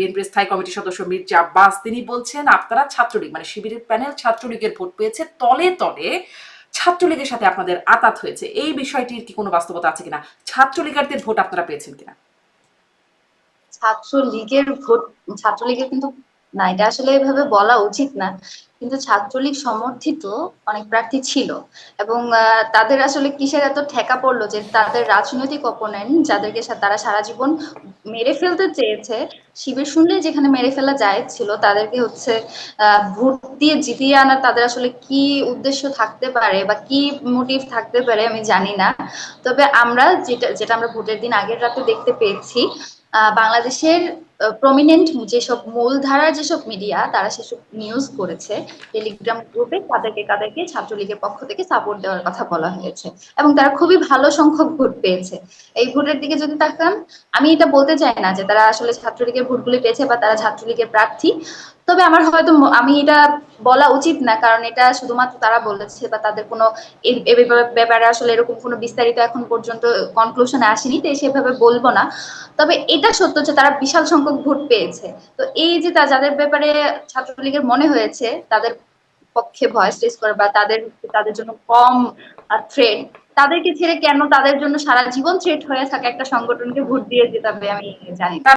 বিএনপির স্থায়ী কমিটির সদস্য মির্জা আব্বাস তিনি বলছেন, আপনারা ছাত্রলীগ মানে শিবিরের প্যানেল ছাত্রলীগের ভোট পেয়েছে, তলে তলে ছাত্রলীগের সাথে আপনাদের আতাত হয়েছে। এই বিষয়টির কি কোনো বাস্তবতা আছে কিনা? ছাত্রলীগারদের ভোট আপনারা পেয়েছেন কিনা? ছাত্রলীগের ভোট, ছাত্রলীগের কিন্তু না, এটা আসলে এভাবে বলা উচিত না। কিন্তু ছাত্রলীগ সমর্থিত অনেক প্রার্থী ছিল এবং তাদের আসলে কিসের এত ঠেকা পড়ল যে তাদের রাজনৈতিক অপোনেন্ট যাদেরকে তারা সারা জীবন মেরে ফেলতে চেয়েছে, শিবির শুনলে যেখানে মেরে ফেলা যায় ছিল তাদেরকে হচ্ছে ভোট দিয়ে জিতিয়ে আনা তাদের আসলে কি উদ্দেশ্য থাকতে পারে বা কি মোটিভ থাকতে পারে আমি জানি না। তবে আমরা যেটা যেটা আমরা ভোটের দিন আগের রাতে দেখতে পেয়েছি বাংলাদেশের প্রমিনেন্ট যেসব মূলধারার যেসব মিডিয়া তারা সেসব নিউজ করেছে টেলিগ্রাম গ্রুপে তাদেরকে তাদেরকে ছাত্রলীগের পক্ষ থেকে সাপোর্ট দেওয়ার কথা বলা হয়েছে। এবং তারা খুবই ভালো সংখ্যক ভোট পেয়েছে। এই ভোটের দিকে যদি তাকান, আমি এটা বলতে চাই না যে তারা আসলে ছাত্রলীগের ভোটগুলি পেয়েছে বা তারা ছাত্রলীগের প্রার্থী। তবে আমার হয়তো আমি এটা বলা উচিত না, কারণ এটা শুধুমাত্র তারা বলেছে বা তাদের কোনো ব্যাপারে- আসলে এরকম কোনো বিস্তারিত এখন পর্যন্ত কনক্লুশনে আসেনি তাই সেভাবে বলব না তবে এটা সত্য যে তারা বিশাল সংখ্যক ভোট পেয়েছে তো এই যে তা, যাদের ব্যাপারে ছাত্রলীগের মনে হয়েছে, তাদের পক্ষে ভয়েস রেজ করে বা তাদের তাদের জন্য কম থ্রেড তাদেরকে ছেড়ে কেন তাদের জন্য সারা জীবন থ্রেট হয়ে থাকা একটা সংগঠনকে ভোট দিয়ে যেতে আমি জানি।